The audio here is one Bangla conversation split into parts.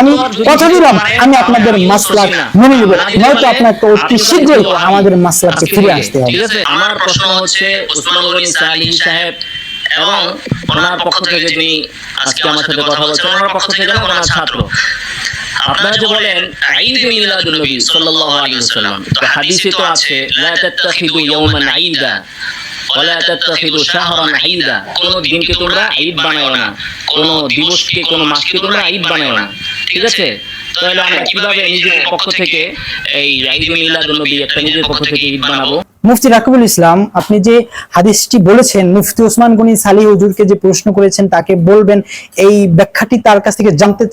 আমি কথা দিলাম আমি আপনাদের মাসলাক মেনে নিব। নয়তো আপনাকে অতি শীঘ্রই আমাদের মাসলাকে ফিরে আসতে হবে। আছে? আমার প্রশ্ন হচ্ছে উসমান গনি সালি সাহেব এবং ওনার পক্ষ থেকে যিনি আজকে আমার সাথে কথা বলছেন ওনার পক্ষ থেকে ওনার ছাত্র। আপনারা যে বলেন ঈদ মিলাদুন নবী সাল্লাল্লাহু আলাইহি ওয়াসাল্লাম। তো হাদিসে তো আছে লা তাত্তাখিদু ইয়াওমান ঈদা ওয়ালা তাত্তাখিদু শাহরান ঈদা। কোন দিনকে তোমরা ঈদ বানাও না কোন দিবসকে কোন মাসকে তোমরা ঈদ বানাও না। ঠিক আছে? তাহলে আমরা কীভাবে নিজের পক্ষ থেকে এই ঈদ মিলাদুন নবী একটা নিজের পক্ষ থেকে ঈদ বানাবো? মুফতি রাকিবুল ইসলাম, আপনি যে হাদিসটি বলেছেন, মুফতি ওসমান গনি হুজুরকে যে প্রশ্ন করেছেন, তাকে বলবেন, এই ব্যাখ্যাটি তার কাছ থেকে জানতে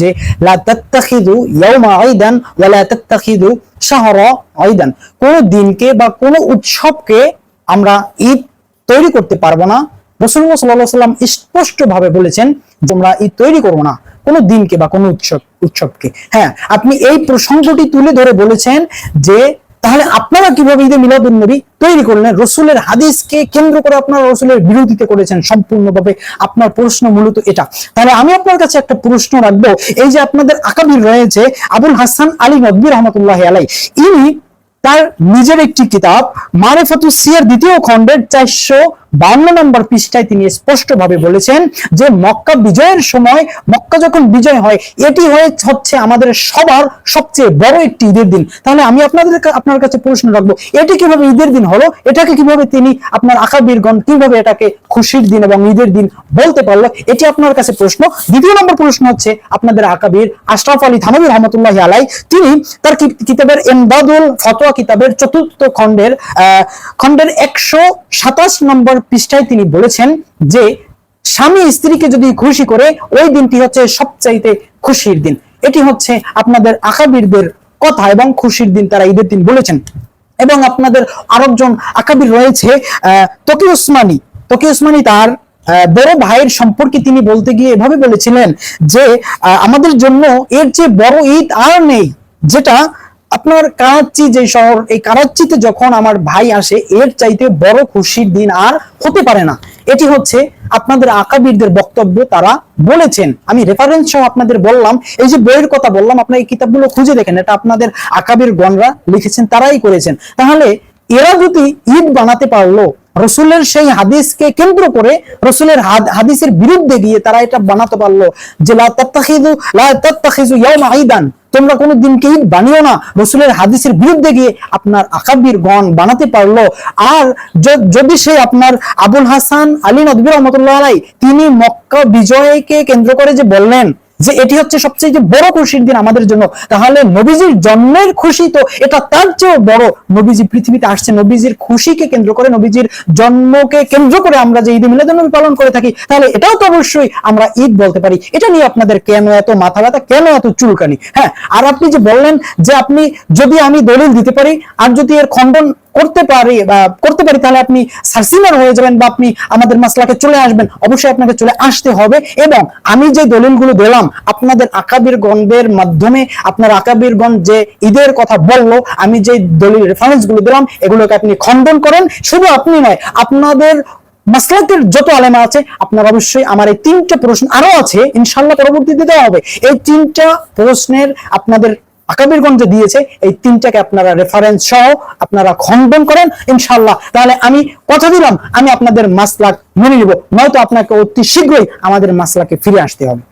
যে, লা তাত্তাখিদু ইয়াউমা আইদান ওয়া লা তাত্তাখিদু শাহরা আইদান কোন দিনকে বা কোন উৎসবকে আমরা ঈদ তৈরি করতে পারব না। রাসূলুল্লাহ সাল্লাল্লাহু আলাইহি সাল্লাম স্পষ্ট ভাবে বলেছেন, তোমরা ঈদ তৈরি করব না। কোনো দিনকে বা কোনো উৎসব, উৎসবকে। হ্যাঁ আপনি এই প্রসঙ্গটি তুলে ধরে বলেছেন যে, তাহলে আপনারা কীভাবে ঈদে মিলাদুন নবী তৈরি করলেন? রসুলের হাদিসকে কেন্দ্র করে আপনারা রসুলের বিরোধিতা করেছেন সম্পূর্ণভাবে। আপনার প্রশ্ন মূলত এটা। তাহলে আমি আপনার কাছে একটা প্রশ্ন রাখব। এই যে আপনাদের আকাবির রয়েছে আবুল হাসান আলী নদী রহমতুল্লাহ আলাই ইনি তার নিজের একটি কিতাব মারেফাতু সিয়ার দ্বিতীয় খণ্ডের চারশো বান্ন নম্বর পৃষ্ঠায় তিনি স্পষ্ট ভাবে বলেছেন যে মক্কা বিজয়ের সময় মক্কা যখন বিজয় হয় এটি হয়ে হচ্ছে আমাদের সবার সবচেয়ে বড় একটি ঈদের দিন। তাহলে আমি আপনাদের আপনার কাছে প্রশ্ন রাখব এটি কীভাবে ঈদের দিন হলো? এটাকে কীভাবে তিনি আপনার আকাবিরগণ কীভাবে এটাকে খুশির দিন এবং ঈদের দিন বলতে পারল? এটি আপনার কাছে প্রশ্ন। দ্বিতীয় নম্বর প্রশ্ন হচ্ছে আপনাদের আকাবির আশরাফ আলী থানবী রহমতুল্লাহ আলাই তিনি তার কিতাবের এমদাদুল ফতোয়া কিতাবের চতুর্থ খণ্ডের আহ, খণ্ডের একশো সাতাশ নম্বর পৃষ্ঠায় তিনি বলেছেন যে, স্বামী স্ত্রীকে যদি খুশি করে, ওই দিনটি হচ্ছে সবচাইতে খুশির দিন। এটি হচ্ছে আপনাদের আকাবিরদের কথা এবং খুশির দিন তারা ঈদের দিন বলেছেন। এবং আপনাদের আরেকজন আকাবির রয়েছে তকি উসমানী তকি উসমানী তার বড় ভাইয়ের সম্পর্কে তিনি বলতে গিয়ে এভাবে বলেছিলেন যে আমাদের জন্য এর চেয়ে বড় ঈদ আর নেই, যেটা আপনার কারাচ্চি যে শহর, এই কারাচ্চিতে যখন আমার ভাই আসে, এর চাইতে বড় খুশির দিন আর হতে পারে না। এটি হচ্ছে আপনাদের আকাবিরদের বক্তব্য, তারা বলেছেন। আমি রেফারেন্স সহ আপনাদের বললাম, এই যে বইয়ের কথা বললাম, আপনার এই কিতাবগুলো খুঁজে দেখেন, এটা আপনাদের আকাবির গণরা লিখেছেন, তারাই করেছেন। তাহলে এরা যদি ঈদ বানাতে পারল রসুলের সেই হাদিসকে কেন্দ্র করে রসুলের হাদ- হাদিসের বিরুদ্ধে গিয়ে তারা এটা বানাতে পারল যে লা তাত্তাখিযু লা তাত্তাখিযু ইয়াউমা ঈদান। তোমরা কোনো দিনকে ঈদ বানিও না। রসুলের হাদিসের বিরুদ্ধে গিয়ে আপনার আকাবির গণ বানাতে পারল। আর যদি সে আপনার আবুল হাসান আলী নদবী রহমতুল্লাহ আলাই তিনি মক্কা বিজয়কে কেন্দ্র করে যে বললেন যে এটি হচ্ছে সবচেয়ে যে বড় খুশির দিন আমাদের জন্য, তাহলে নবীজির জন্মের খুশি তো এটা তার চেয়েও বড়। নবীজি পৃথিবীতে আসছে, নবীজির খুশিকে কেন্দ্র করে, নবীজির জন্মকে কেন্দ্র করে আমরা যে ঈদ মিলাদুন্নবী পালন করে থাকি, তাহলে এটাও তো অবশ্যই আমরা ঈদ বলতে পারি। এটা নিয়ে আপনাদের কেন এত মাথা ব্যথা, কেন এত চুলকানি? হ্যাঁ আর আপনি যে বললেন যে আপনি যদি আমি দলিল দিতে পারি, আর যদি এর খণ্ডন করতে পারি করতে পারি, তাহলে আপনি সার্সিনার হয়ে যাবেন বা আপনি আমাদের মাসলাকে চলে আসবেন। অবশ্যই আপনাকে চলে আসতে হবে এবং আমি যে দলিলগুলো দিলাম, আপনাদের আকাবির গণদের মাধ্যমে, আপনার আকাবির গণ যে ঈদের কথা বলল, আমি যে দলিল রেফারেন্সগুলো দিলাম, এগুলোকে আপনি খণ্ডন করেন। শুধু আপনি নয়, আপনাদের মাসলাকের যত আলেমা আছে, আপনার অবশ্যই আমার এই তিনটা প্রশ্ন আরও আছে ইনশাল্লাহ পরবর্তীতে দেওয়া হবে। এই তিনটা প্রশ্নের আপনাদের আকাবিরগঞ্জ দিয়েছে এই তিনটাকে আপনারা রেফারেন্স সহ আপনারা খণ্ডন করেন ইনশাল্লাহ তাহলে আমি কথা দিলাম, আমি আপনাদের মাসলাক মেনে নিব, নয়তো আপনাকে অতি শীঘ্রই আমাদের মাসলাকে ফিরে আসতে হবে।